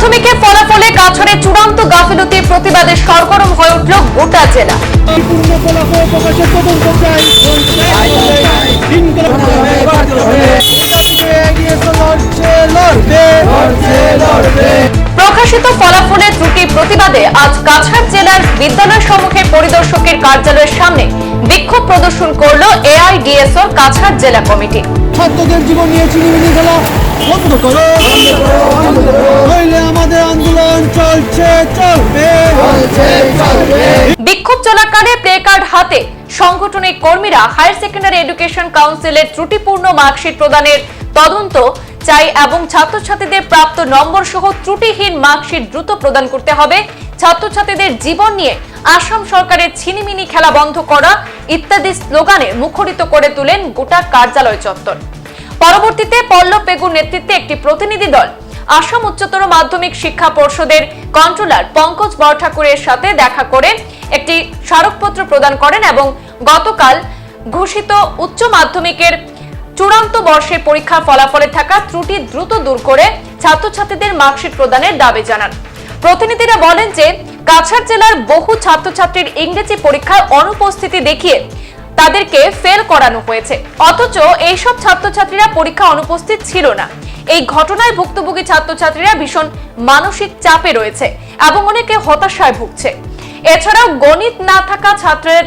মাধ্যমিকের ফলাফলে কাছাড়ে চূড়ান্ত গাফিলতির প্রতিবাদে সরগরম হয়ে উঠল গোটা জেলা। পূর্ণ ফলাফলের আজ কাছাড় জেলার বিদ্যালয় সম্মুখে পরিদর্শকের কার্যালয়ের সামনে বিক্ষোভ প্রদর্শন করল এআইডিএসওর কাছাড় জেলা কমিটি। ছাত্রদের জীবন নিয়ে চিনিমিনি খেলা। বন্ধ করো। নইলে আমাদের আন্দোলন চলছে চলবে। বিক্ষোভ চলাকালে প্লে কার্ড হাতে সংগঠনের কর্মীরা হায়ার সেকেন্ডারি এডুকেশন কাউন্সিলের ত্রুটিপূর্ণ মার্কশিট প্রদানের তদন্ত চাই এবং ছাত্রছাত্রীদের প্রাপ্ত নম্বর সহ ত্রুটিহীন মার্কশিট দ্রুত প্রদান করতে হবে। ছাত্রছাত্রীদের জীবন নিয়ে আসাম সরকারের ছিনিমিনি খেলা বন্ধ করা ইত্যাদি স্লোগানে মুখরিত করে তুলেন গোটা কার্যালয় চত্বর। পরবর্তীতে পল্লব পেগুর নেতৃত্বে একটি প্রতিনিধি দল আসাম উচ্চতর মাধ্যমিক শিক্ষা পর্ষদের কন্ট্রোলার পঙ্কজ বরঠাকুরের সাথে দেখা করে একটি স্মারকপত্র প্রদান করেন এবং গতকাল ঘোষিত উচ্চ মাধ্যমিকের চূড়ান্ত বর্ষের পরীক্ষার ফলাফলে থাকা ত্রুটি দ্রুত দূর করে ছাত্রছাত্রীদের মার্কশিট প্রদানের দাবি জানান। প্রতিনিধিরা বলেন যে, কাছাড় জেলার বহু ছাত্রছাত্রীর ইংরেজি পরীক্ষায় অনুপস্থিতি দেখিয়ে তাদেরকে ফেল করানো হয়েছে। অথচ এইসব ছাত্রছাত্রীরা পরীক্ষা অনুপস্থিত ছিল না। এই ঘটনায় ভুক্তভোগী ছাত্রছাত্রীরা ভীষণ মানসিক চাপে রয়েছে এবং অনেকে হতাশায় ভুগছে। এছাড়াও গণিত না থাকা ছাত্রের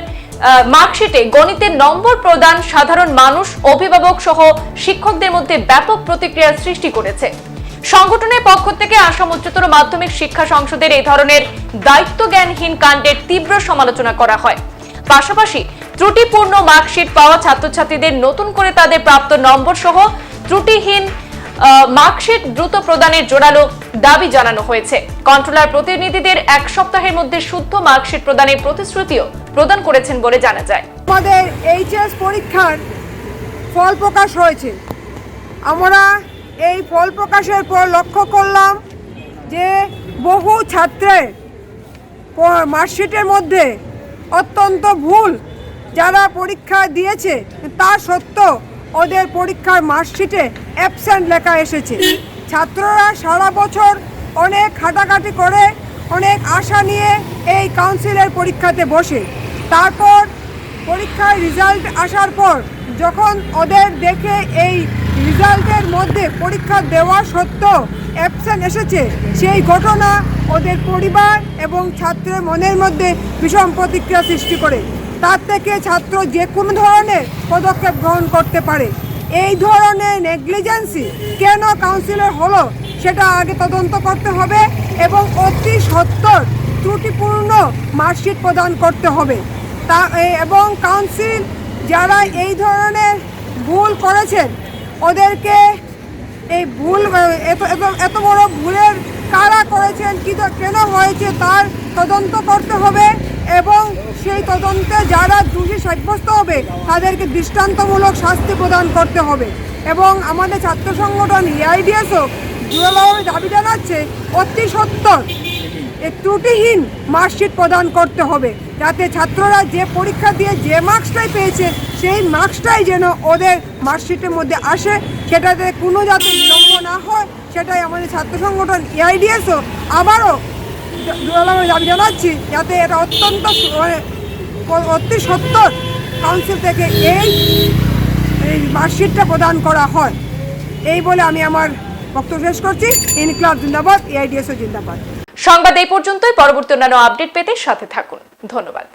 মার্কশিটে গণিতের নম্বর প্রদান সাধারণ মানুষ, অভিভাবক সহ শিক্ষকদের মধ্যে ব্যাপক প্রতিক্রিয়ার সৃষ্টি করেছে। সংগঠনের পক্ষ থেকে আসাম উচ্চতর মাধ্যমিক শিক্ষা সংসদের এই ধরনের দায়িত্ব জ্ঞানহীন কাণ্ডের তীব্র সমালোচনা করা হয়। পাশাপাশি ত্রুটিপূর্ণ মার্কশিট পাওয়া ছাত্রছাত্রীদের নতুন করে তাদের প্রাপ্ত নম্বর সহ ত্রুটিহীন মার্কশিট দ্রুত প্রদানের জোরালো দাবি জানানো হয়েছে। কন্ট্রোলার প্রতিনিধিদের এক সপ্তাহের মধ্যে শুদ্ধ মার্কশিট প্রদানের প্রতিশ্রুতিও প্রদান করেছেন বলে জানা যায়। আমাদের এইচএস পরীক্ষার ফল প্রকাশ হয়েছে। আমরা এই ফল প্রকাশের পর লক্ষ্য করলাম যে বহু ছাত্রের মার্কশিটের মধ্যে অত্যন্ত ভুল যারা পরীক্ষা দিয়েছে, তা সত্ত্বেও ওদের পরীক্ষার মার্কশিটে অ্যাবসেন্ট লেখা এসেছে। ছাত্ররা সারা বছর অনেক খাটাখাটি করে, অনেক আশা নিয়ে এই কাউন্সিলের পরীক্ষাতে বসে। তারপর পরীক্ষার রেজাল্ট আসার পর যখন ওদের দেখে এই রেজাল্টের মধ্যে পরীক্ষা দেওয়া সত্ত্বেও অ্যাবসেন্ট এসেছে। সেই ঘটনা ওদের পরিবার এবং ছাত্রের মনের মধ্যে ভীষণ প্রতিক্রিয়া সৃষ্টি করে। তার থেকে ছাত্র যে কোনো ধরনের পদক্ষেপ গ্রহণ করতে পারে। এই ধরনের নেগলিজেন্সি কেন কাউন্সিলর হলো সেটা আগে তদন্ত করতে হবে এবং অতি সত্তর ত্রুটিপূর্ণ মার্কশিট প্রদান করতে হবে। তা এবং কাউন্সিল যারা এই ধরনের ভুল করেছেন ওদেরকে এই ভুল, এত এত বড় ভুলের কারা করেছেন, কি কেন হয়েছে তার তদন্ত করতে হবে এবং সেই তদন্তে যারা দোষী সাব্যস্ত হবে, তাদেরকে দৃষ্টান্তমূলক শাস্তি প্রদান করতে হবে। এবং আমাদের ছাত্র সংগঠন এআইডিএসও জোরালোভাবে দাবি জানাচ্ছে, অতি সত্তর ত্রুটিহীন মার্কশিট প্রদান করতে হবে। যাতে ছাত্ররা যে পরীক্ষা দিয়ে যে মার্কসটাই পেয়েছে সেই মার্কসটাই যেন ওদের মার্কশিটের মধ্যে আসে। সেটাতে কোনো যাতে বিলম্ব না হয়, সেটাই আমাদের ছাত্র সংগঠন এআইডিএসও আবারও জোরালোভাবে দাবি জানাচ্ছি, যাতে এটা অত্যন্ত মানে অতি সত্তর কাউন্সিল থেকে এই এই মার্কশিটটা প্রদান করা হয়। এই বলে আমি আমার বক্তব্য শেষ করছি। ইনক্লাব জিন্দাবাদ এআইডিএসও জিন্দাবাদ। সংবাদ এই পর্যন্তই। পরবর্তী অন্যান্য আপডেট পেতে সাথে থাকুন। ধন্যবাদ।